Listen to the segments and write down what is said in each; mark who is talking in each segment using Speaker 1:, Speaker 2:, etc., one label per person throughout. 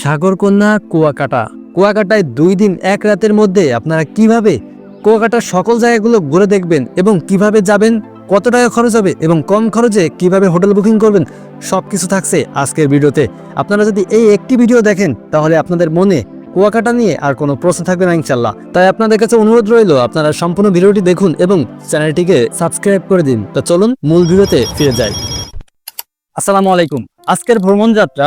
Speaker 1: সাগরকন্যা কুয়াকাটা। কুয়াকাটায় দুই দিন এক রাতের মধ্যে আপনারা কীভাবে কুয়াকাটার সকল জায়গাগুলো ঘুরে দেখবেন এবং কীভাবে যাবেন, কত টাকা খরচ হবে এবং কম খরচে কীভাবে হোটেল বুকিং করবেন সব কিছু থাকছে আজকের ভিডিওতে। আপনারা যদি এই একটি ভিডিও দেখেন, তাহলে আপনাদের মনে কুয়াকাটা নিয়ে আর কোনো প্রশ্ন থাকবে না ইনশাল্লাহ তাই আপনাদের কাছে অনুরোধ রইল, আপনারা সম্পূর্ণ ভিডিওটি দেখুন এবং চ্যানেলটিকে সাবস্ক্রাইব করে দিন। তো চলুন মূল ভিডিওতে ফিরে যাই। আসসালামু আলাইকুম। আজকের ভ্রমণ যাত্রা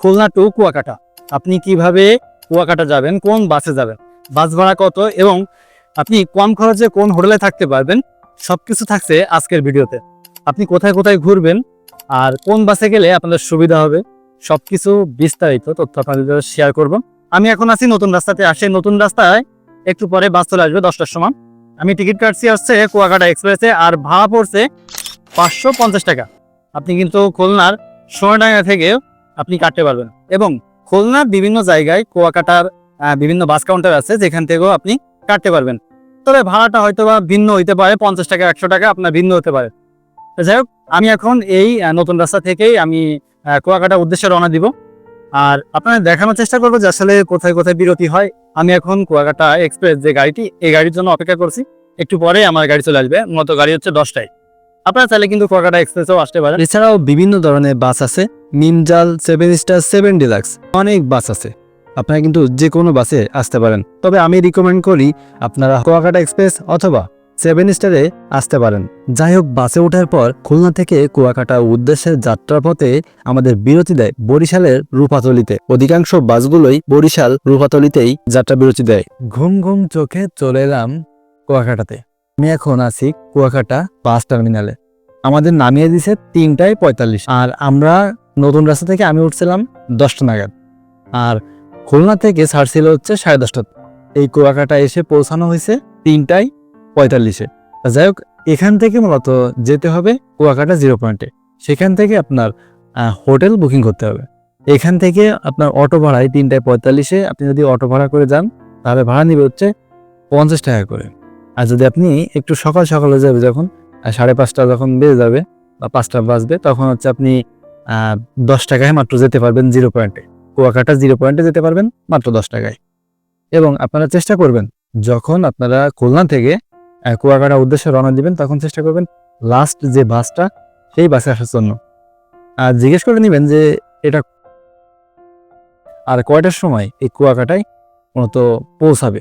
Speaker 1: খুলনা টু কুয়াকাটা। আপনি কীভাবে কুয়াকাটা যাবেন, কোন বাসে যাবেন বাস ভাড়া কত এবং আপনি কম খরচে কোন হোটেলে থাকতে পারবেন, সবকিছু থাকছে আজকের ভিডিওতে। আপনি কোথায় কোথায় ঘুরবেন আর কোন বাসে গেলে আপনাদের সুবিধা হবে, সবকিছু বিস্তারিত তথ্য আপনাদের শেয়ার করব। আমি এখন আছি নতুন রাস্তাতে আসে নতুন রাস্তায় একটু পরে বাস চলে আসবে দশটার সময়। আমি টিকিট কাটছি আসছে কুয়াকাটা এক্সপ্রেসে আর ভাড়া পড়ছে পাঁচশো পঞ্চাশ টাকা। আপনি কিন্তু খুলনার সোনাডাঙ্গা থেকে আপনি কাটতে পারবেন। এবং খুলনার বিভিন্ন জায়গায় কুয়াকাটার বিভিন্ন বাস কাউন্টার আছে, যেখান থেকেও আপনি কাটতে পারবেন। তবে ভাড়াটা হয়তো বা ভিন্ন হইতে পারে, পঞ্চাশ টাকা, একশো টাকা, আপনার ভিন্ন হতে পারে। যাই হোক, আমি এখন এই নতুন রাস্তা থেকেই আমি কুয়াকাটার উদ্দেশ্যে রওনা দিব। আর আপনাদের দেখানোর চেষ্টা করব যে আসলে কোথায় কোথায় বিরতি হয়। আমি এখন কুয়াকাটা এক্সপ্রেস যে গাড়িটি, এই গাড়ির জন্য অপেক্ষা করছি। একটু পরে আমার গাড়ি চলে আসবে মতো গাড়ি হচ্ছে দশটায়। আপনারা চাইলে কিন্তু কুয়াকাটা এক্সপ্রেসেও আসতে পারেন। এছাড়াও বিভিন্ন ধরনের বাস আছে। Nimjal seven star seven deluxe, অনেক বাস আছে। আপনারা কিন্তু যে কোনো বাসে আসতে পারেন। তবে আমি রিকমেন্ড করি আপনারা কুয়াকাটা এক্সপ্রেস অথবা সেভেন স্টারে আসতে পারেন। যাই হোক, বাসে ওঠার পর খুলনা থেকে কুয়াকাটা উদ্দেশ্যের যাত্রার পথে আমাদের বিরতি দেয় বরিশালের রূপাতলিতে। অধিকাংশ বাসগুলোই বরিশাল রূপাতলিতেই যাত্রা বিরতি দেয়। ঘুম ঘুম চোখে চলে এলাম কুয়াকাটাতে। আমি এখন আছি কুয়াকাটা বাস টার্মিনালে। আমাদের নামিয়ে দিছে তিনটায় পঁয়তাল্লিশ। আর আমরা নতুন রাস্তা থেকে আমি উঠছিলাম দশটা নাগাদ। আর খুলনা থেকে ছাড়ছিল হচ্ছে সাড়ে দশটা। এই কুয়াকাটা এসে পৌঁছানো হয়েছে তিনটায় পঁয়তাল্লিশে। যাই হোক, এখান থেকে মূলত যেতে হবে কুয়াকাটা জিরো পয়েন্টে। সেখান থেকে আপনার হোটেল বুকিং করতে হবে। এখান থেকে আপনার অটো ভাড়ায় তিনটায় পঁয়তাল্লিশে আপনি যদি অটো ভাড়া করে যান, তাহলে ভাড়া নিবে হচ্ছে পঞ্চাশ টাকা করে। আর যদি আপনি একটু সকাল সকালে যাবে যখন সাড়ে পাঁচটা যখন বেজে যাবে বা পাঁচটা বাজবে, তখন হচ্ছে আপনি দশ টাকায় মাত্র যেতে পারবেন জিরো পয়েন্টে কুয়াকাটা জিরো পয়েন্টে যেতে পারবেন মাত্র দশ টাকায়। এবং আপনারা চেষ্টা করবেন, যখন আপনারা খুলনা থেকে কুয়াকাটা উদ্দেশ্যে রওনা দিবেন, তখন চেষ্টা করবেন লাস্ট যে বাসটা সেই বাসে আসার জন্য। আর জিজ্ঞেস করে নেবেন যে, এটা আর কয়টার সময় এই কুয়াকাটায় মূলত পৌঁছাবে?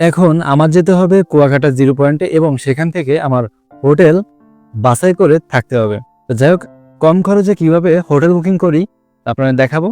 Speaker 1: এখন আমার যেতে হবে কুয়াকাটা জিরো পয়েন্টে এবং সেখান থেকে আমার হোটেল বাছাই করে থাকতে হবে। যাই হোক কম খরচে কীভাবে হোটেল বুকিং করি আপনারা দেখাবো।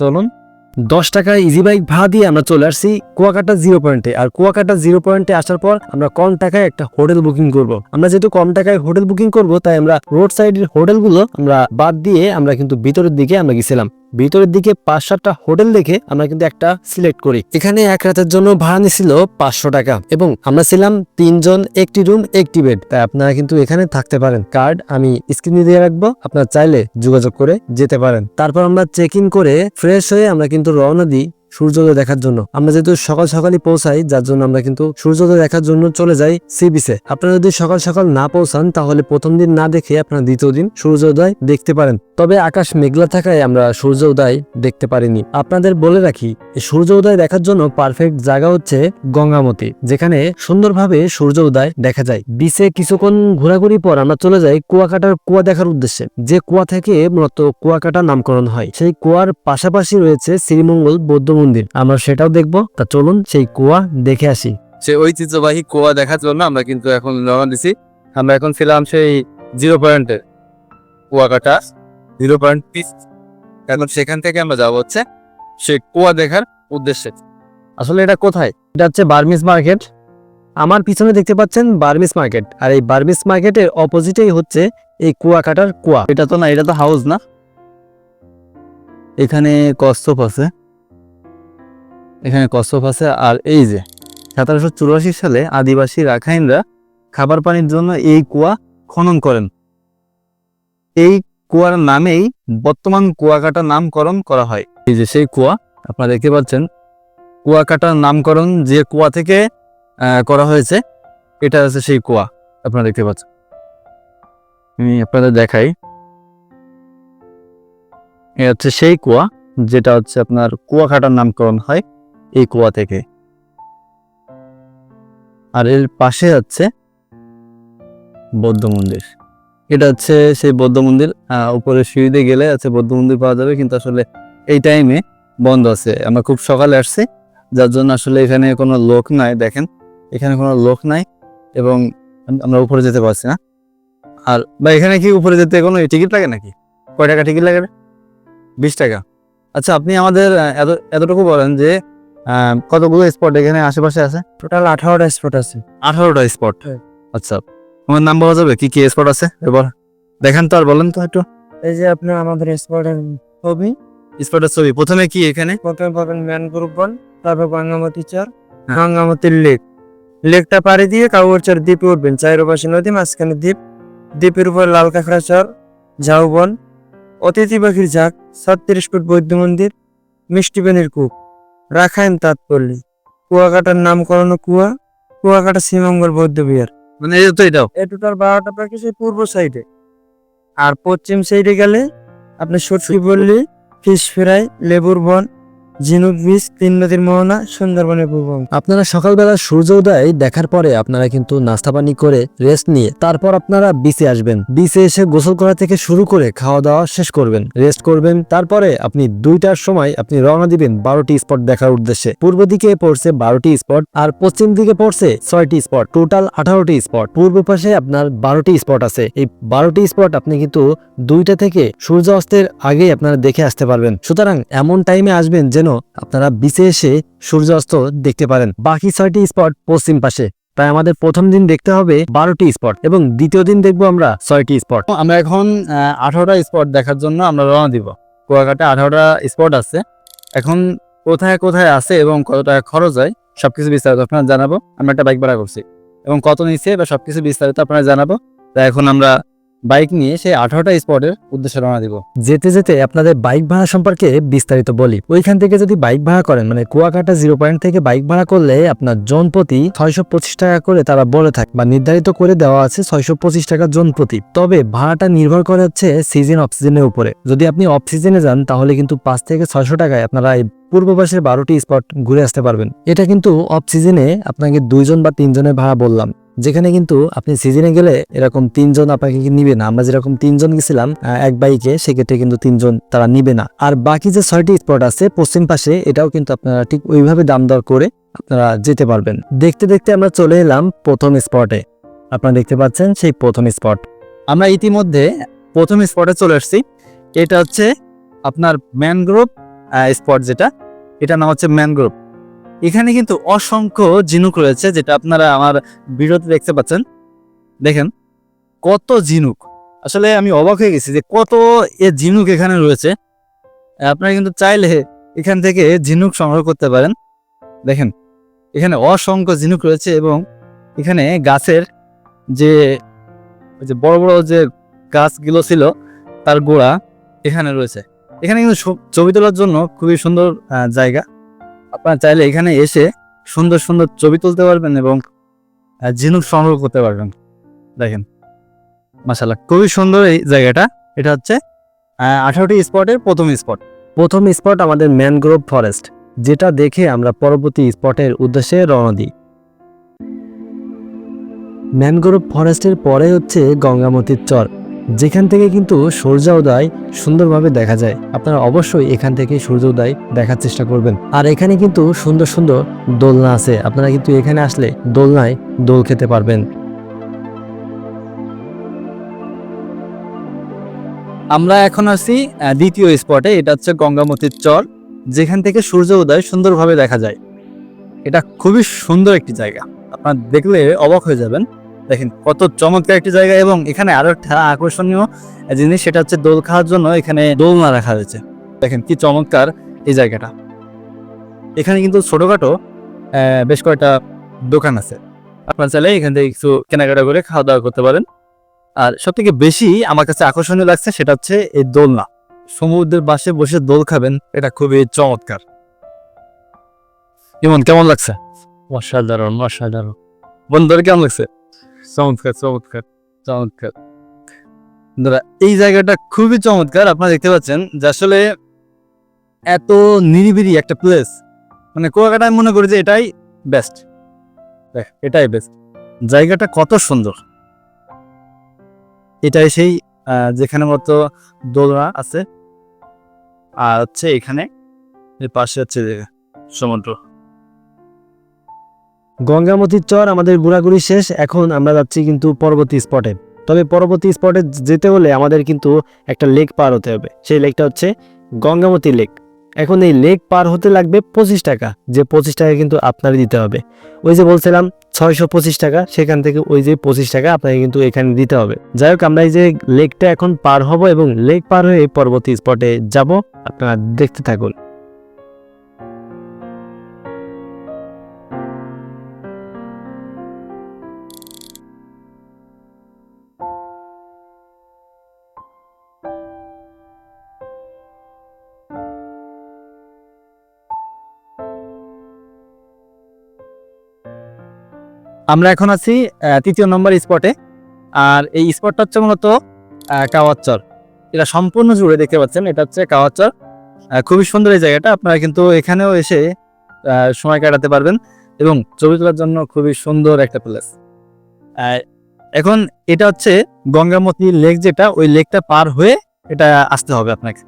Speaker 1: চলুন, দশ টাকায় ইজি বাইক ভা দিয়ে আমরা চলে আসছি কুয়াকাটা জিরো পয়েন্টে আর কুয়াকাটা জিরো পয়েন্টে আসার পর আমরা কম টাকায় একটা হোটেল বুকিং করব। আমরা যেহেতু কম টাকায় হোটেল বুকিং করব, তাই আমরা রোড সাইডের হোটেলগুলো আমরা বাদ দিয়ে আমরা কিন্তু ভিতরের দিকে আমরা গেছিলাম। ভিতরের দিকে পাঁচ সাতটা হোটেল দেখে আমরা কিন্তু একটা সিলেক্ট করি। এখানে এক রাতের জন্য ভাড়া নিয়েছিল পাঁচশো টাকা এবং আমরা ছিলাম তিনজন, একটি রুম, একটি বেড। তাই আপনারা কিন্তু এখানে থাকতে পারেন। কার্ড আমি স্ক্রিনে দিয়ে রাখব, আপনারা চাইলে যোগাযোগ করে যেতে পারেন। তারপর আমরা চেক ইন করে ফ্রেশ হয়ে আমরা কিন্তু রওনা দিই সূর্যোদয় দেখার জন্য। আমরা যেহেতু সকাল সকালই পৌঁছাই, যার জন্য আমরা কিন্তু সূর্যোদয় দেখার জন্য চলে যাই সি বিচে আপনারা যদি সকাল সকাল না পৌঁছান, তাহলে প্রথম দিন না দেখে আপনারা দ্বিতীয় দিন সূর্যোদয় দেখতে পারেন। তবে আকাশ মেঘলা থাকায় আমরা সূর্য উদয় দেখতে পারিনি। আপনাদের বলে রাখি সূর্য উদয় দেখার জন্য পারফেক্ট জায়গা হচ্ছে গঙ্গামতি, যেখানে সুন্দরভাবে সূর্য উদয় দেখা যায়। বিচে কিছুক্ষণ ঘোরাঘুরি পর আমরা চলে যাই কুয়াকাটার কুয়া দেখার উদ্দেশ্যে। যে কুয়া থেকে মূলত কুয়াকাটা নামকরণ হয়। সেই কুয়ার পাশাপাশি রয়েছে শ্রীমঙ্গল, বৌদ্ধ মন্দির। আমরা সেটাও দেখব। তা চলুন সেই কুয়া দেখে আসি।
Speaker 2: সে ঐতিহ্যবাহী কুয়া দেখার জন্য আমরা কিন্তু এখন রওনা দিছি। আমরা এখন ছিলাম সেই জিরো পয়েন্টে কুয়াকাটা জিরো পয়েন্ট পিস এখন সেখান থেকে আমরা যাব হচ্ছে সেই কুয়া দেখার উদ্দেশ্যে।
Speaker 1: আসলে এটা কোথায়? এটা হচ্ছে বার্মিস মার্কেট। আমার পিছনে দেখতে পাচ্ছেন বার্মিস মার্কেট। আর এই বার্মিস মার্কেটের অপোজিটেই হচ্ছে এই কুয়াকাটার কুয়া।
Speaker 2: এটা তো না এটা তো হাউস না। এখানে কচ্ছপ আছে। এখানে কচ্ছপ আছে, আর এই যে সতেরোশো চুরাশি সালে আদিবাসী রাখাইনরা খাবার পানির জন্য এই কুয়া খনন করেন। এই কুয়ার নামেই বর্তমান কুয়াকাটা নামকরণ করা হয়। এই যে সেই কুয়া, আপনারা দেখতে পাচ্ছেন, কুয়াকাটার নামকরণ যে কুয়া থেকে করা হয়েছে, এটা হচ্ছে সেই কুয়া, আপনারা দেখতে পাচ্ছেন। আমি আপনাদের দেখাই। এ হচ্ছে সেই কুয়া, যেটা হচ্ছে আপনার কুয়াকাটার নামকরণ হয়। এই কুয়া থেকে। আর এর পাশে আছে বৌদ্ধ মন্দির। এটা হচ্ছে সেই বৌদ্ধ মন্দির উপরে সিঁড়িতে গেলে আছে বৌদ্ধ মন্দির পাওয়া যাবে, কিন্তু আসলে এই টাইমে বন্ধ আছে। আমরা খুব সকালে আসছি, যার জন্য আসলে এখানে কোনো লোক নাই, দেখেন। এখানে কোনো লোক নাই এবং আমরা উপরে যেতে পারছি না। আর বা এখানে কি উপরে যেতে কোনো টিকিট লাগে নাকি? কয় টাকা টিকিট লাগে? বিশ টাকা। আচ্ছা আপনি আমাদের এত, এতটুকু বলেন যে কতগুলো স্পট এখানে আশেপাশে আছে?
Speaker 1: টোটাল আঠারোটা স্পট আছে।
Speaker 2: আঠারোটা স্পট
Speaker 1: হ্যাঁ।
Speaker 2: আচ্ছা আমার নাম বলা যাবে? কি কি স্পট আছে? এবার দেখেন তো আর বলেন তো একটু।
Speaker 1: এই যে আপনার আমাদের স্পটের ছবি।
Speaker 2: স্পটের ছবি। প্রথমে কি এখানে?
Speaker 1: প্রথমে পাবেন ম্যান গ্রুপ বন তারপর গঙ্গামতি চর
Speaker 2: হ্যাঁ।
Speaker 1: গঙ্গামতির লেক লেকটা পাড়ি দিয়ে কাউরচর দ্বীপে উঠবেন। চাইরপাশে নদী মাঝখানে দ্বীপ। দ্বীপের উপর লাল কাঁকড়া চর ঝাউবন অতিথি পাখির ঝাঁক ছত্রিশ ফুট বৌদ্ধ মন্দির মিষ্টি বেনির কূপ। রাখাইন তাঁতপল্লী কুয়াকাটার নামকরণ কুয়া কুয়াকাটা শ্রীমঙ্গল বৌদ্ধ বিহার।
Speaker 2: মানে এই তো এটাও।
Speaker 1: এ টোটাল বারোটা প্যাকেজ পূর্ব সাইডে। আর পশ্চিম সাইডে গেলে আপনি সত্যি বললি ফিশ ফ্রাই লেবুর বন ঝিনুক বীজ, তিন নদীর মোহনা, সুন্দরবনের পূর্ব আপনারা সকালবেলা সূর্য উদয় দেখার পরে আপনারা কিন্তু নাস্তা পানি করে রেস্ট নিয়ে তারপর আপনারা বিচে আসবেন। বিচে এসে গোসল করা থেকে শুরু করে খাওয়া দাওয়া শেষ করবেন। রেস্ট করবেন, তারপরে আপনি দুইটার সময় আপনি রওনা দিবেন বারোটি স্পট দেখার উদ্দেশ্যে। পূর্ব দিকে পড়ছে বারোটি স্পট আর পশ্চিম দিকে পড়ছে ছয়টি স্পট টোটাল আঠারোটি স্পট পূর্ব পাশে আপনার বারোটি স্পট আছে। এই বারোটি স্পট আপনি কিন্তু দুইটা থেকে সূর্য অস্তের আগেই আপনারা দেখে আসতে পারবেন। সুতরাং এমন টাইমে আসবেন যেন আপনারা বিচে এসে সূর্য অস্ত দেখতে পারেন। বাকি ছয়টি স্পট পশ্চিম পাশে। তাই আমাদের প্রথম দিন দেখতে হবে বারোটি স্পট এবং দ্বিতীয় দিন দেখব আমরা ছয়টি স্পট।
Speaker 2: আমরা এখন আঠারোটা স্পট দেখার জন্য আমরা রওনা দিব। কুয়াকাটা আঠারোটা স্পট আছে। এখন কোথায় কোথায় আছে এবং কত টাকা খরচ হয়, সবকিছু বিস্তারিত আপনারা জানাব। আমরা একটা বাইক ভাড়া করছি। এবং কত নিচ্ছে বা সবকিছু বিস্তারিত আপনারা জানাব। তাই এখন আমরা বাইক নিয়ে সেই আঠারোটা স্পটের উদ্দেশ্যে রওনা দিব।
Speaker 1: যেতে যেতে আপনাদের বাইক ভাড়া সম্পর্কে বিস্তারিত বলি। ওইখান থেকে যদি বাইক ভাড়া করেন মানে কুয়াকাটা জিরো পয়েন্ট থেকে বাইক ভাড়া করলে আপনার জন প্রতি ছয়শো পঁচিশ টাকা করে তারা বলে থাকে, বা নির্ধারিত করে দেওয়া আছে ছয়শো পঁচিশ টাকা জন প্রতি তবে ভাড়াটা নির্ভর করে হচ্ছে সিজন অফ সিজনের উপরে। যদি আপনি অফ সিজনে যান, তাহলে কিন্তু পাঁচ থেকে ছয়শো টাকায় আপনারা এই পূর্ব পাশের বারোটি স্পট ঘুরে আসতে পারবেন। এটা কিন্তু অফ সিজনে আপনাকে দুইজন বা তিনজনের ভাড়া বললাম। যেখানে কিন্তু আপনি সিজনে গেলে এরকম তিনজন আপনাকে নিবে না। আমরা যেরকম তিনজন গেছিলাম এক বাইকে, সেক্ষেত্রে কিন্তু তিনজন তারা নিবে না। আর বাকি যে ছয়টি স্পট আছে, পশ্চিম পাশে, এটাও কিন্তু আপনারা ঠিক ওইভাবে দাম দর করে আপনারা যেতে পারবেন। দেখতে দেখতে আমরা চলে এলাম প্রথম স্পটে আপনারা দেখতে পাচ্ছেন সেই প্রথম স্পট
Speaker 2: আমরা ইতিমধ্যে প্রথম স্পটে চলে আসছি। এটা হচ্ছে আপনার ম্যানগ্রোভ স্পট যেটা এটা নাম হচ্ছে ম্যানগ্রোভ এখানে কিন্তু অসংখ্য ঝিনুক রয়েছে, যেটা আপনারা আমার ভিডিওতে দেখতে পাচ্ছেন। দেখেন, কত ঝিনুক। আসলে আমি অবাক হয়ে গেছি যে কত এ ঝিনুক এখানে রয়েছে। আপনারা কিন্তু চাইলে এখান থেকে ঝিনুক সংগ্রহ করতে পারেন। দেখেন, এখানে অসংখ্য ঝিনুক রয়েছে এবং এখানে গাছের যে যে বড় বড় যে গাছগুলো ছিল, তার গোড়া এখানে রয়েছে। এখানে কিন্তু ছবি তোলার জন্য খুবই সুন্দর জায়গা। আপনারা চাইলে এখানে এসে সুন্দর সুন্দর ছবি তুলতে পারবেন এবং ঝিনুক সংগ্রহ করতে পারবেন। দেখেন মাসাল্লাহ খুবই সুন্দর এই জায়গাটা। এটা হচ্ছে আঠারোটি স্পটের প্রথম স্পট।
Speaker 1: প্রথম স্পট আমাদের ম্যানগ্রোভ ফরেস্ট, যেটা দেখে আমরা পরবর্তী স্পটের উদ্দেশ্যে রওনা দিই। ম্যানগ্রোভ ফরেস্টের পরে হচ্ছে গঙ্গামতির চর। যেখান থেকে কিন্তু সূর্যোদয় সুন্দরভাবে দেখা যায়। আপনারা অবশ্যই এখান থেকে সূর্যোদয় দেখার চেষ্টা করবেন। আর এখানে কিন্তু সুন্দর সুন্দর দোলনা আছে। আপনারা কিন্তু এখানে আসলে দোলনায় দোল খেতে পারবেন।
Speaker 2: আমরা এখন আছি দ্বিতীয় স্পটে এটা হচ্ছে গঙ্গামতির চর, যেখান থেকে সূর্য উদয় সুন্দরভাবে দেখা যায়। এটা খুবই সুন্দর একটি জায়গা। আপনার দেখলে অবাক হয়ে যাবেন। দেখেন কত চমৎকার একটি জায়গা এবং এখানে আরও একটা আকর্ষণীয় জিনিস সেটা হচ্ছে দোল খাওয়ার জন্য এখানে দোলনা রাখা হয়েছে। দেখেন কি চমৎকার এই জায়গাটা। এখানে কিন্তু ছোটখাটো আহ, বেশ কয়েকটা দোকান আছে। আপনার চাইলে এখান থেকে কিছু কেনাকাটা করে খাওয়া দাওয়া করতে পারেন। আর সব থেকে বেশি আমার কাছে আকর্ষণীয় লাগছে সেটা হচ্ছে এই দোলনা। সমুদ্রের পাশে বসে দোল খাবেন এটা খুবই চমৎকার। ইমন কেমন লাগছে?
Speaker 1: অসাধারণ অসাধারণ।
Speaker 2: বন্ধুরা কেমন লাগছে? চমৎকার চমৎকার। চমৎকার। বন্ধুরা, এই জায়গাটা খুবই চমৎকার, আপনারা দেখতে পাচ্ছেন যে আসলে এত নিরিবিরি একটা প্লেস মানে কুয়াকাটা আমি মনে করি যে এটাই বেস্ট দেখ, এটাই বেস্ট জায়গাটা কত সুন্দর। এটাই সেই যেখানে মতো দোলনা আছে। আর হচ্ছে এখানে পাশে হচ্ছে সমুদ্র।
Speaker 1: গঙ্গামতির চর আমাদের ঘোরাঘুরি শেষ, এখন আমরা যাচ্ছি কিন্তু পরবর্তী স্পটে। তবে পরবর্তী স্পটে যেতে হলে আমাদের কিন্তু একটা লেক পার হতে হবে। সেই লেকটা হচ্ছে গঙ্গামতি লেক। এখন এই লেক পার হতে লাগবে পঁচিশ টাকা, যে পঁচিশ টাকা কিন্তু আপনারই দিতে হবে। ওই যে বলছিলাম, ছয়শো পঁচিশ টাকা, সেখান থেকে ওই যে পঁচিশ টাকা আপনাকে কিন্তু এখানে দিতে হবে। যাই হোক, আমরা এই যে লেকটা এখন পার হব এবং লেক পার হয়ে পরবর্তী স্পটে যাব, আপনারা দেখতে থাকুন।
Speaker 2: আমরা এখন আছি তৃতীয় নম্বর স্পটে আর এই স্পটটা হচ্ছে মূলত কাওয়াচর এটা সম্পূর্ণ জুড়ে দেখতে পাচ্ছেন, এটা হচ্ছে কাওয়াচর খুবই সুন্দর এই জায়গাটা, আপনারা কিন্তু এখানেও এসে সময় কাটাতে পারবেন এবং ছবি তোলার জন্য খুবই সুন্দর একটা প্লেস এখন এটা হচ্ছে গঙ্গামতি লেক যেটা, ওই লেকটা পার হয়ে এটা আসতে হবে আপনাকে।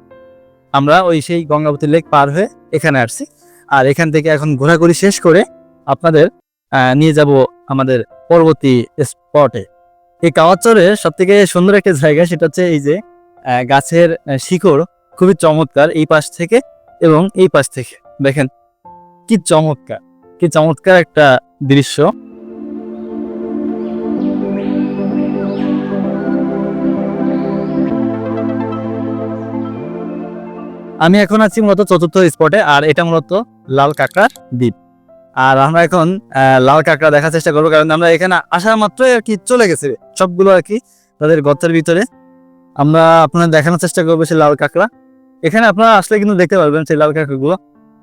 Speaker 2: আমরা ওই সেই গঙ্গাবতী লেক পার হয়ে এখানে আসছি। আর এখান থেকে এখন ঘোরাঘুরি শেষ করে আপনাদের নিয়ে যাব আমাদের পরবর্তী স্পটে এই কাওয়াচরের সব থেকে সুন্দর একটা জায়গা সেটা হচ্ছে এই যে গাছের শিকড় খুবই চমৎকার এই পাশ থেকে এবং এই পাশ থেকে। দেখেন কি চমৎকার কি চমৎকার একটা দৃশ্য। আমি এখন আছি মূলত চতুর্থ স্পটে আর এটা মূলত লাল কাঁকড়ার দ্বীপ। আর আমরা এখন লাল কাঁকড়া দেখার চেষ্টা করব, কারণ আমরা এখানে আসার মাত্রই আর কি চলে গেছে সবগুলো আর কি তাদের গর্তের ভিতরে। আমরা আপনার দেখানোর চেষ্টা করব সেই লাল কাঁকড়া। এখানে আপনারা আসলে কিন্তু দেখতে পারবেন সেই লাল কাঁকড়াগুলো।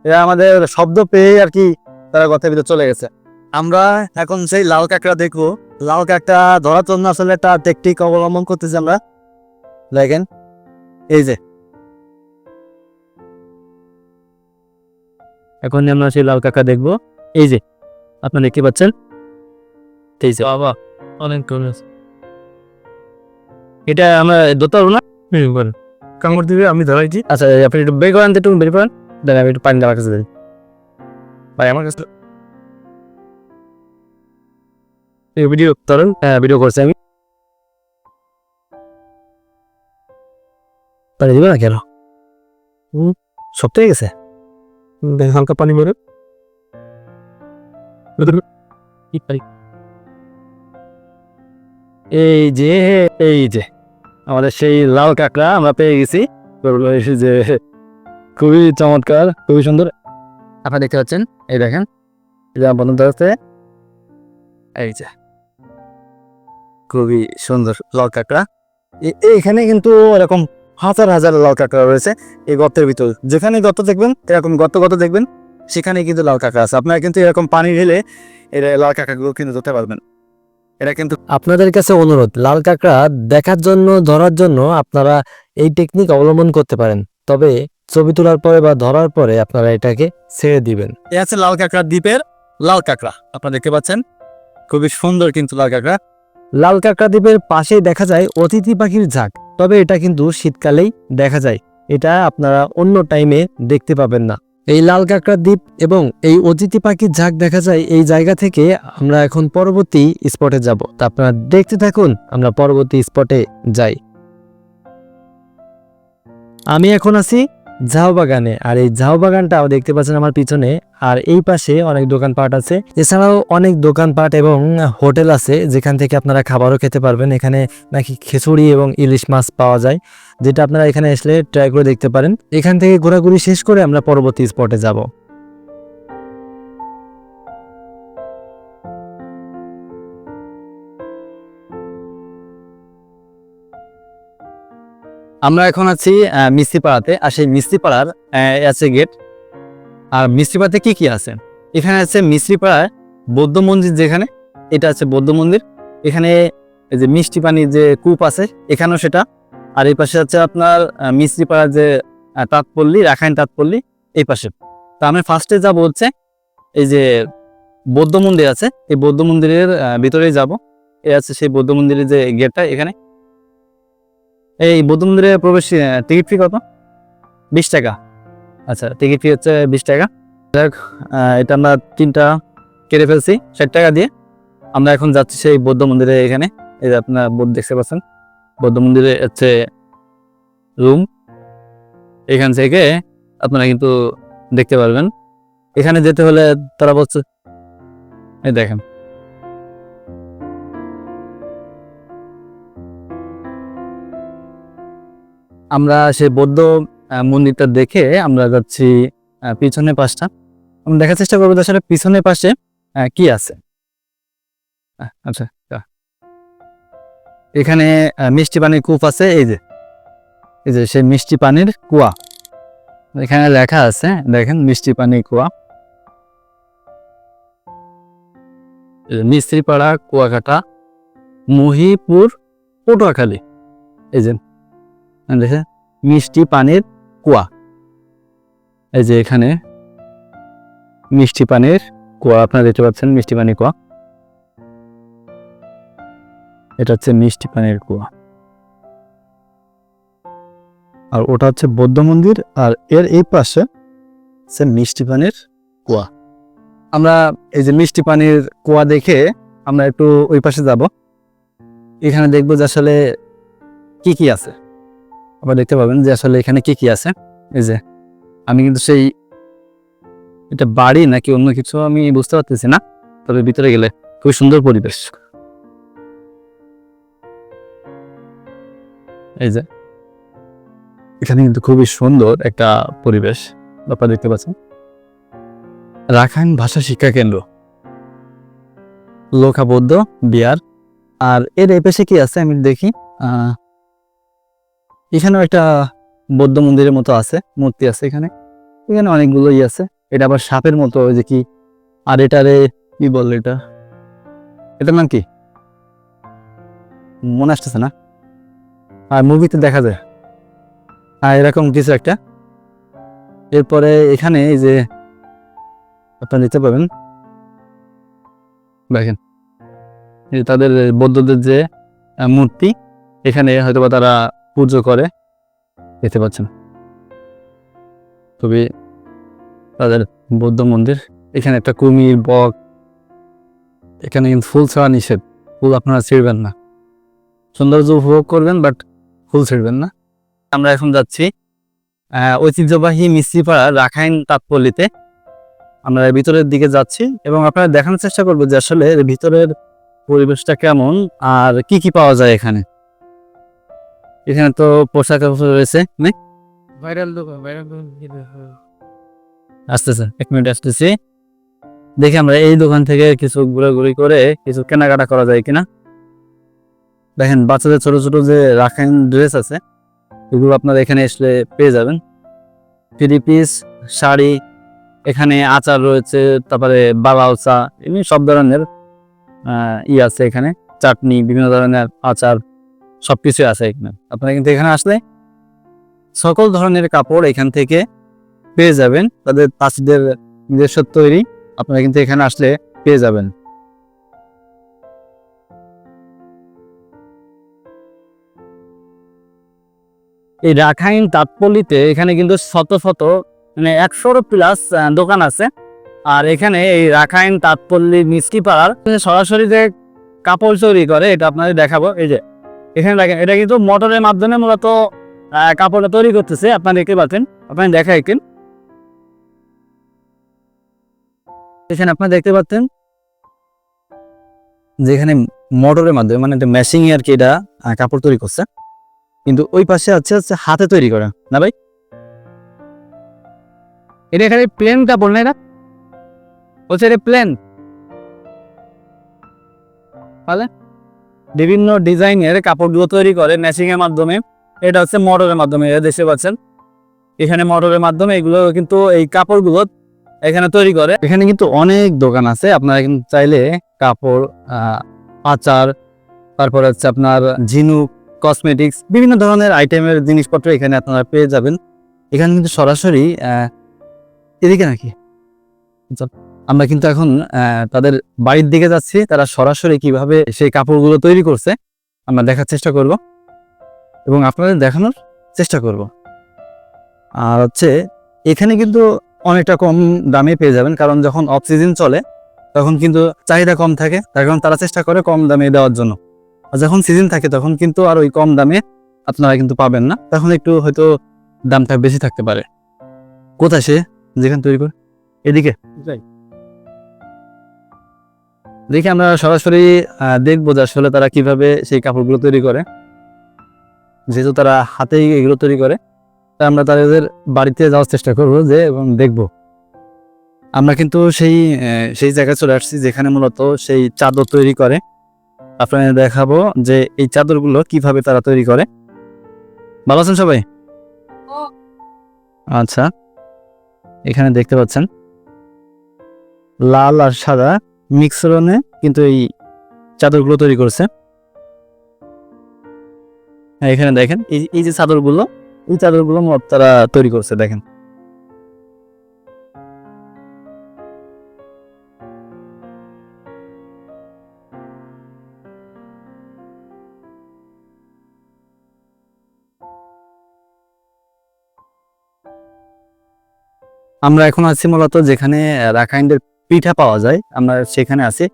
Speaker 2: এরা আমাদের শব্দ পেয়ে আর কি তারা গর্তের ভিতরে চলে গেছে। আমরা এখন সেই লাল কাঁকড়া দেখব। লাল কাঁকড়া ধরার জন্য আসলে একটা টেকটিক অবলম্বন করতেছি আমরা। দেখেন, এই যে। এখন আমরা সেই লাল কাঁকড়া দেখব। এই যে আপনারা দেখতে পাচ্ছেন? এই যে। বাবা অনেক এটা আমরা পারব না?
Speaker 1: কামড় দিবে আমি ধরাইছি।
Speaker 2: আচ্ছা আপনি একটু বের করেন একটু বের করেন। দেন আমি একটু পানি দেওয়ার কাছে দেন ভাই আমার কাছে ভিডিও ধরেন হ্যাঁ ভিডিও করছি আমি। পানি দিবে না কেন? সব থেকে গেছে।
Speaker 1: হালকা পানি মেরে
Speaker 2: এই যে এই যে, আমাদের সেই লাল কাঁকড়া আমরা পেয়ে গেছি। যে, খুবই চমৎকার, খুবই সুন্দর। আপনারা দেখতে পাচ্ছেন, এই দেখেন বন্ধুদের আছে এই যে, খুবই সুন্দর লাল কাঁকড়া। এইখানে কিন্তু এরকম হাজার হাজার লাল কাঁকড়া রয়েছে এই গর্তের ভিতর। যেখানে গর্ত দেখবেন, এরকম গর্ত গর্ত দেখবেন। সেখানে কিন্তু লাল কাঁকড়া আছে। আপনারা কিন্তু এরকম পানি ঢেলে এর লাল কাঁকড়াগুলো কিন্তু ধরতে পারবেন। এটা কিন্তু
Speaker 1: আপনাদের কাছে অনুরোধ লাল কাঁকড়া দেখার জন্য ধরার জন্য আপনারা এই টেকনিক অবলম্বন করতে পারেন। তবে ছবি তোলার পরে বা ধরার পরে আপনারা এটাকে ছেড়ে দিবেন।
Speaker 2: এ আছে লাল কাঁকড়া দ্বীপের লাল কাঁকড়া। আপনারা দেখতে পাচ্ছেন? খুবই সুন্দর কিন্তু লাল কাঁকড়া।
Speaker 1: লাল কাঁকড়া দ্বীপের পাশেই দেখা যায় অতিথি পাখির ঝাঁক। তবে এটা কিন্তু শীতকালেই দেখা যায়। এটা আপনারা অন্য টাইমে দেখতে পাবেন না। এই লাল কাঁকড়া দ্বীপ এবং এই অতিথি পাখির ঝাঁক দেখা যায় এই জায়গা থেকে। আমরা এখন পরবর্তী স্পটে যাব। তা আপনারা দেখতে থাকুন, আমরা পরবর্তী স্পটে যাই। আমি এখন আছি ঝাউ বাগানে, আর এই ঝাউ বাগানটা দেখতে পাচ্ছেন আমার পিছনে। আর এই পাশে অনেক দোকানপাট আছে। এছাড়াও অনেক দোকানপাট এবং হোটেল আছে, যেখান থেকে আপনারা খাবারও খেতে পারবেন। এখানে নাকি খিচুড়ি এবং ইলিশ মাছ পাওয়া যায়। যেটা আপনারা এখানে আসলে ট্রাই করে দেখতে পারেন। এখান থেকে ঘোরাঘুরি শেষ করে আমরা পরবর্তী স্পটে যাব।
Speaker 2: আমরা এখন আছি আহ, মিস্ত্রিপাড়াতে আর সেই মিস্ত্রিপাড়ার আছে গেট আর মিস্ত্রিপাড়াতে কি কি আছে? এখানে আছে মিস্ত্রিপাড়ার বৌদ্ধ মন্দির যেখানে এটা আছে বৌদ্ধ মন্দির। এখানে যে মিষ্টি পানির যে কূপ আছে এখানেও সেটা। আর এই পাশে আছে আপনার আহ, মিস্ত্রিপাড়ার যে তাঁতপল্লী রাখাইন তাঁতপল্লী এই পাশে। তা আমি ফার্স্টে যাব হচ্ছে এই যে বৌদ্ধ মন্দির আছে এই বৌদ্ধ মন্দিরের ভিতরেই যাব। এই আছে সেই বৌদ্ধ মন্দিরের যে গেটটা এখানে। এই বৌদ্ধ মন্দিরে প্রবেশ টিকিট ফি কত? বিশ টাকা। আচ্ছা টিকিট ফি হচ্ছে বিশ টাকা। যাক এটা আমরা তিনটা কেটে ফেলছি ষাট টাকা দিয়ে। আমরা এখন যাচ্ছি সেই বৌদ্ধ মন্দিরে এখানে। এই যে আপনার বোর্ড দেখতে পাচ্ছেন। বৌদ্ধ মন্দিরে হচ্ছে রুম এখান থেকে আপনারা কিন্তু দেখতে পারবেন। এখানে যেতে হলে তারা বলছে, এই দেখেন। আমরা সেই বৌদ্ধ মন্দিরটা দেখে আমরা যাচ্ছি পিছনে পাশটা। আমরা দেখার চেষ্টা করব আসলে পিছনের পাশে কি আছে। আচ্ছা। এখানে মিষ্টি পানির কূপ আছে, এই যে। এই যে, সেই মিষ্টি পানির কুয়া। এখানে লেখা আছে, দেখেন, মিষ্টি পানির কুয়া। মিস্ত্রিপাড়া কুয়াকাটা মহিপুর, পটুয়াখালী। এই যে, দেখেন, মিষ্টি পানির কুয়া। এই যে, এখানে মিষ্টি পানির কুয়া, আপনারা দেখতে পাচ্ছেন মিষ্টি পানির কুয়া। এটা হচ্ছে মিষ্টি পানির কুয়া। আর ওটা হচ্ছে বৌদ্ধ মন্দির, আর এর এই পাশে হচ্ছে মিষ্টি পানির কুয়া। আমরা এই যে মিষ্টি পানির কুয়া দেখে আমরা একটু ওই পাশে যাব। এখানে দেখব যে আসলে কি কি আছে। আবার দেখতে পাবেন যে আসলে এখানে কি কি আছে। এই যে, আমি কিন্তু সেই এটা বাড়ি নাকি অন্য কিছু আমি বুঝতে পারতেছি না, তবে ভিতরে গেলে খুবই সুন্দর পরিবেশ। এই যে। এখানে কিন্তু খুবই সুন্দর একটা পরিবেশ, আপনারা দেখতে পাচ্ছেন। রাখাইন ভাষা শিক্ষা কেন্দ্র। লোকা বৌদ্ধ বিহার। আর এর এই পাশে কি আছে আমি দেখি? এখানেও একটা বৌদ্ধ মন্দিরের মতো আছে, মূর্তি আছে এখানে। এখানে অনেকগুলোই আছে। এটা আবার সাপের মতো, ওই যে কি? আর এটারে কি বলে এটা? এটার নাম কি? মনে আসতেছে না। আর মুভিতে দেখা যায়। হ্যাঁ এরকম কিছু একটা। এরপরে এখানে এই যে আপনারা দেখতে পাবেন, দেখেন তাদের বৌদ্ধদের যে মূর্তি, এখানে হয়তোবা তারা পুজো করে, দেখতে পাচ্ছেন। খুবই তাদের বৌদ্ধ মন্দির, এখানে একটা কুমির, বক, এখানে কিন্তু ফুল ছাড়া নিষেধ। ফুল আপনারা ছিঁড়বেন না। সৌন্দর্য উপভোগ করবেন বাট ফুল ছিঁড়বেন না। আমরা এখন যাচ্ছি ঐতিহ্যবাহী মিস্ত্রিপাড়া রাখাইন তাঁতপল্লীতে। আমরা ভিতরের দিকে যাচ্ছি এবং আপনারা দেখানোর চেষ্টা করব যে আসলে এর ভিতরের পরিবেশটা কেমন আর কি কি পাওয়া যায় এখানে। এখানে তো পোশাক রয়েছে
Speaker 3: দোকান
Speaker 2: আসতেছে এক মিনিট আসতেছি। দেখি আমরা এই দোকান থেকে কিছু ঘোরাঘুরি করে কিছু কেনাকাটা করা যায় কিনা। দেখেন, বাচ্চাদের ছোট ছোট যে রাখাইন ড্রেস আছে, এগুলো আপনারা এখানে আসলে পেয়ে যাবেন। থ্রি পিস শাড়ি, এখানে আচার রয়েছে, তারপরে বালাও চা এমনি সব ধরনের ই আছে এখানে, চাটনি, বিভিন্ন ধরনের আচার সব কিছুই আছে এখানে। আপনারা কিন্তু এখানে আসলে সকল ধরনের কাপড় এখান থেকে পেয়ে যাবেন, তাদের তাঁতিদের নিজস্ব তৈরি, আপনারা কিন্তু এখানে আসলে পেয়ে যাবেন। এই রাখাইন তাঁতপল্লিতে এখানে কিন্তু শত শত মানে একশোর প্লাস দোকান আছে। আর এখানে এই রাখাইন তাঁতপল্লী মিষ্টি পাড়ার সরাসরি যে কাপড় তৈরি করে, এটা আপনাদের দেখাবো। এই যে, এখানে দেখেন, এটা কিন্তু মোটরের মাধ্যমে মূলত কাপড়টা তৈরি করতেছে। আপনারা দেখতে পাচ্ছেন, আপনারা দেখা এখান এখানে আপনারা দেখতে পাচ্ছেন, যেখানে মোটরের মাধ্যমে মানে একটা মেশিং আর কি এটা কাপড় তৈরি করছে। কিন্তু ওই পাশে আছে হচ্ছে হাতে তৈরি করা, না ভাই?
Speaker 3: এটা এখানে প্লেন কাপড়, না এটা? এটা প্লেন
Speaker 2: বিভিন্ন ডিজাইনের কাপড়গুলো তৈরি করে ম্যাচিং এর মাধ্যমে, এটা হচ্ছে মোটরের মাধ্যমে, এটা দেখতে পাচ্ছেন? এখানে মোটরের মাধ্যমে এগুলো কিন্তু এই কাপড়গুলো এখানে তৈরি করে। এখানে কিন্তু অনেক দোকান আছে, আপনারা কিন্তু চাইলে কাপড় আচার তারপর হচ্ছে আপনার ঝিনুক কসমেটিক্স বিভিন্ন ধরনের আইটেমের জিনিসপত্র এখানে আপনারা পেয়ে যাবেন। এখানে কিন্তু সরাসরি এদিকে নাকি? আমরা কিন্তু এখন তাদের বাড়ির দিকে যাচ্ছি। তারা সরাসরি কীভাবে সেই কাপড়গুলো তৈরি করছে, আমরা দেখার চেষ্টা করব এবং আপনাদের দেখানোর চেষ্টা করব। আর হচ্ছে, এখানে কিন্তু অনেকটা কম দামে পেয়ে যাবেন, কারণ যখন অফ সিজন চলে, তখন কিন্তু চাহিদা কম থাকে, তার কারণ তারা চেষ্টা করে কম দামে দেওয়ার জন্য। যখন সিজন থাকে তখন কিন্তু আর ওই কম দামে আপনারা কিন্তু পাবেন না। তখন একটু হয়তো দামটা বেশি থাকতে পারে। কোথায় সে? যেখানে তৈরি করে এদিকে। দেখি আমরা সরাসরি দেখব যে আসলে তারা কীভাবে সেই কাপড়গুলো তৈরি করে। যেহেতু তারা হাতেই এগুলো তৈরি করে তাই আমরা তাদের বাড়িতে যাওয়ার চেষ্টা করব যে এবং দেখব। আমরা কিন্তু সেই সেই জায়গায় চলে আসছি যেখানে মূলত সেই চাদর তৈরি করে। আপনাদের দেখাবো যে এই চাদরগুলো কীভাবে তারা তৈরি করে। ভালো আছেন সবাই? আচ্ছা। এখানে দেখতে পাচ্ছেন। লাল আর সাদা মিক্সরনে কিন্তু এই চাদরগুলো তৈরি করছে। হ্যাঁ, এখানে দেখেন এই এই যে চাদরগুলো এই চাদরগুলো মূলত তারা তৈরি করছে দেখেন। আমরা এখন আছি মূলত যেখানে রাখাইনদের পিঠা পাওয়া যায়। আমরা সেখানে আছি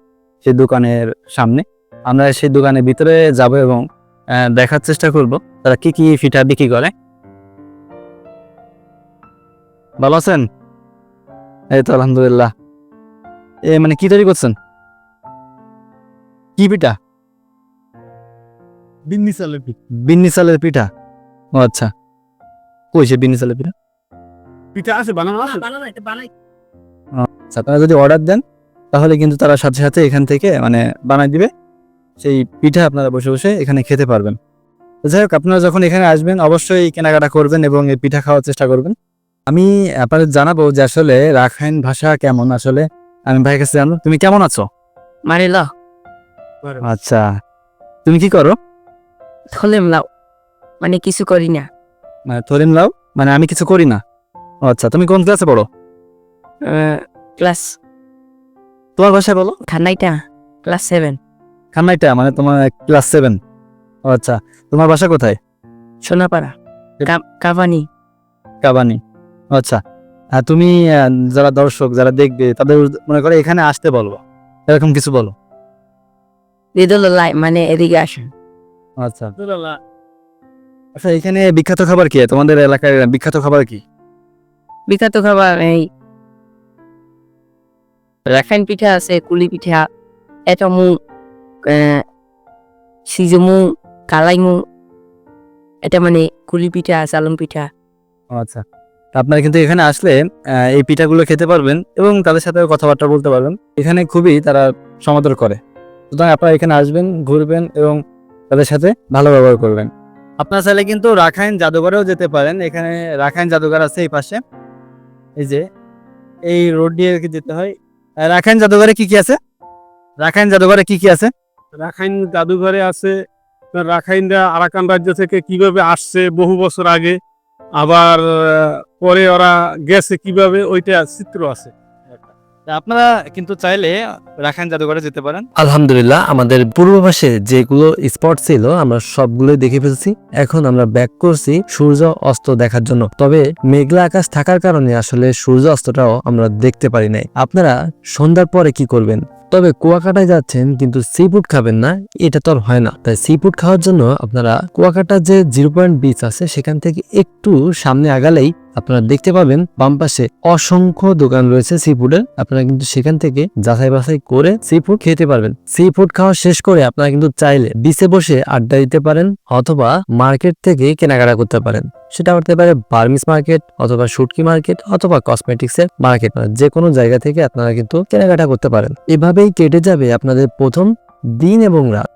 Speaker 2: সেই দোকানের সামনে। আমরা সেই দোকানের ভিতরে যাব এবং দেখার চেষ্টা করব তারা কি কি পিঠা বিক্রি করে। ভালো আছেন? এই তো আলহামদুলিল্লাহ। এ মানে কি তৈরি করছেন? কি পিঠা?
Speaker 3: বিন্নি চালের পিঠা।
Speaker 2: বিন্নি চালের পিঠা। ও আচ্ছা। কইছে বিন্নি চালের পিঠা?
Speaker 3: পিঠা আছে বানানো আছে?
Speaker 2: আচ্ছা আপনারা যদি অর্ডার দেন তাহলে কিন্তু তারা সাথে সাথে এখান থেকে মানে বানাই দিবে। সেই পিঠা আপনারা বসে বসে এখানে খেতে পারবেন। যাই হোক আপনারা যখন এখানে আসবেন অবশ্যই কেনাকাটা করবেন এবং এই পিঠা খাওয়ার চেষ্টা করবেন। আমি আপনাদের জানাব যে আসলে রাখাইন ভাষা কেমন? আসলে আমি ভাইয়ের কাছে জানব তুমি কেমন আছো?
Speaker 4: মারিল।
Speaker 2: আচ্ছা তুমি কি করো?
Speaker 4: হলেম লাও মানে কিছু করি না।
Speaker 2: মানে থরিম লাও মানে আমি কিছু করি না? আচ্ছা তুমি কোন ক্লাসে পড়ো?
Speaker 4: ক্লাস
Speaker 2: তোমার ভাষায় বলো।
Speaker 4: খানাইটা ক্লাস সেভেন
Speaker 2: খান্নাইটা মানে তোমার ক্লাস সেভেন আচ্ছা তোমার বাসা কোথায়?
Speaker 4: সোনাপাড়া কা- কাবানি
Speaker 2: কাবানি আচ্ছা। আর তুমি যারা দর্শক যারা দেখবে তাদের মনে করে এখানে আসতে বলব এরকম কিছু বলো।
Speaker 4: মানে এদিকে আসেন।
Speaker 2: আচ্ছা। আচ্ছা এখানে বিখ্যাত খাবার কি? তোমাদের এলাকার বিখ্যাত খাবার কি?
Speaker 4: বিখ্যাত খাবার, এই রাখাইন পিঠা আছে, কুলি পিঠা এটা মু সিজমু, কালাইমু, এটা মানে কুলি পিঠা চালন পিঠা।
Speaker 2: আচ্ছা। আপনারা কিন্তু এখানে আসলে এই পিঠাগুলো খেতে পারবেন এবং তাদের সাথে কথাবার্তা বলতে পারবেন। এখানে খুবই তারা সমাদর করে। সুতরাং আপনারা এখানে আসবেন, ঘুরবেন এবং তাদের সাথে ভালো ব্যবহার করবেন। আপনারা চাইলে কিন্তু রাখাইন জাদুঘরেও যেতে পারেন। এখানে রাখাইন জাদুঘর আছে এই পাশে। এই যে, এই রোড দিয়ে যেতে হয়? রাখাইন জাদুঘরে কি কি আছে? রাখাইন জাদুঘরে কি কি আছে?
Speaker 3: রাখাইন জাদুঘরে আছে রাখাইনরা আরাকান রাজ্য থেকে কীভাবে আসছে বহু বছর আগে, আবার পরে ওরা গেছে কীভাবে, ওইটা চিত্র আছে।
Speaker 2: আপনারা কিন্তু চাইলে রাখাইন জাদুঘরে যেতে পারেন।
Speaker 1: আলহামদুলিল্লাহ, আমাদের পূর্ব পাশে যেগুলো স্পট ছিল, আমরা সবগুলো দেখে ফেলছি। এখন আমরা ব্যাক করছি সূর্য অস্ত দেখার জন্য। তবে মেঘলা আকাশ থাকার কারণে আসলে সূর্য অস্তটাও আমরা দেখতে পারি নাই। আপনারা সন্ধ্যার পরে কি করবেন? তবে কুয়াকাটায় যাচ্ছেন, কিন্তু সি ফুড খাবেন না, এটা তো আর হয় না। তাই সি ফুড খাওয়ার জন্য আপনারা কুয়াকাটার যে জিরো পয়েন্ট বিচ আছে, সেখান থেকে একটু সামনে আগালেই আপনারা দেখতে পাবেন বাম পাশে অসংখ্য দোকান রয়েছে সি ফুডের আপনারা কিন্তু সেখান থেকে যাচাই বাছাই করে সি ফুড খেতে পারবেন। সি ফুড খাওয়া শেষ করে আপনারা কিন্তু চাইলে বিচে বসে আড্ডা দিতে পারেন অথবা মার্কেট থেকে কেনাকাটা করতে পারেন। সেটা হতে পারে বার্মিস মার্কেট অথবা শুটকি মার্কেট অথবা কসমেটিক্স এর মার্কেট যে কোনো জায়গা থেকে আপনারা কিন্তু কেনাকাটা করতে পারেন। এভাবেই কেটে যাবে আপনাদের প্রথম দিন এবং রাত।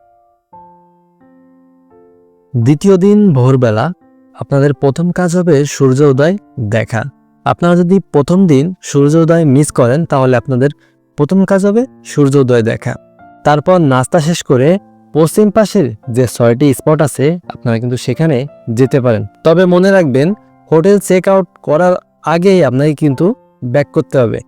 Speaker 1: দ্বিতীয় দিন ভোরবেলা আপনাদের প্রথম কাজ হবে সূর্য উদয় দেখা। আপনারা যদি প্রথম দিন সূর্য উদয় মিস করেন, তাহলে আপনাদের প্রথম কাজ হবে সূর্য উদয় দেখা। তারপর নাস্তা শেষ করে পশ্চিম পাশের যে ছয়টি স্পট আছে, আপনারা কিন্তু সেখানে যেতে পারেন। তবে মনে রাখবেন, হোটেল চেক আউট করার আগেই আপনাকে কিন্তু ব্যাক করতে হবে।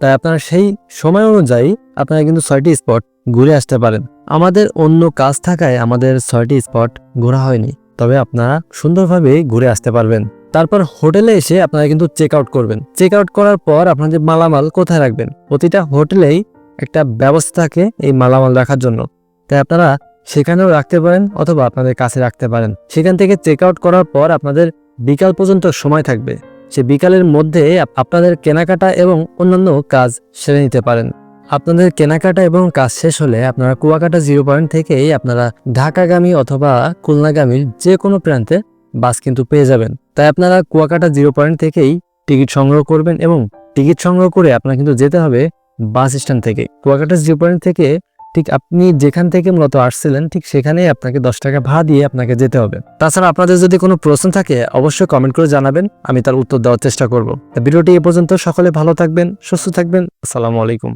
Speaker 1: তাই আপনারা সেই সময় অনুযায়ী আপনারা কিন্তু ছয়টি স্পট ঘুরে আসতে পারেন। আমাদের অন্য কাজ থাকায় আমাদের ছয়টি স্পট ঘোরা হয়নি। তবে আপনারা সুন্দরভাবে ঘুরে আসতে পারবেন। তারপর হোটেলে এসে আপনারা কিন্তু চেক আউট করবেন। চেক আউট করার পর আপনাদের মালামাল কোথায় রাখবেন? প্রতিটা হোটেলেই একটা ব্যবস্থা থাকে এই মালামাল রাখার জন্য। তাই আপনারা সেখানেও রাখতে পারেন অথবা আপনাদের কাছে রাখতে পারেন। সেখান থেকে চেক আউট করার পর আপনাদের বিকাল পর্যন্ত সময় থাকবে। সে বিকালের মধ্যে আপনাদের কেনাকাটা এবং অন্যান্য কাজ সেরে নিতে পারেন। আপনাদের কেনাকাটা এবং কাজ শেষ হলে আপনারা কুয়াকাটা জিরো পয়েন্ট থেকেই আপনারা ঢাকাগামী অথবা খুলনাগামীর যে কোনো প্রান্তে বাস কিন্তু পেয়ে যাবেন। তাই আপনারা কুয়াকাটা জিরো পয়েন্ট থেকেই টিকিট সংগ্রহ করবেন এবং টিকিট সংগ্রহ করে আপনার কিন্তু যেতে হবে বাস স্ট্যান্ড থেকে। কুয়াকাটা জিরো পয়েন্ট থেকে ঠিক আপনি যেখান থেকে মূলত আসছিলেন, ঠিক সেখানেই আপনাকে দশ টাকা ভাড়া দিয়ে আপনাকে যেতে হবে। তাছাড়া আপনাদের যদি কোনো প্রশ্ন থাকে, অবশ্যই কমেন্ট করে জানাবেন, আমি তার উত্তর দেওয়ার চেষ্টা করব। ভিডিওটি এ পর্যন্ত, সকলে ভালো থাকবেন, সুস্থ থাকবেন, আসসালামু আলাইকুম।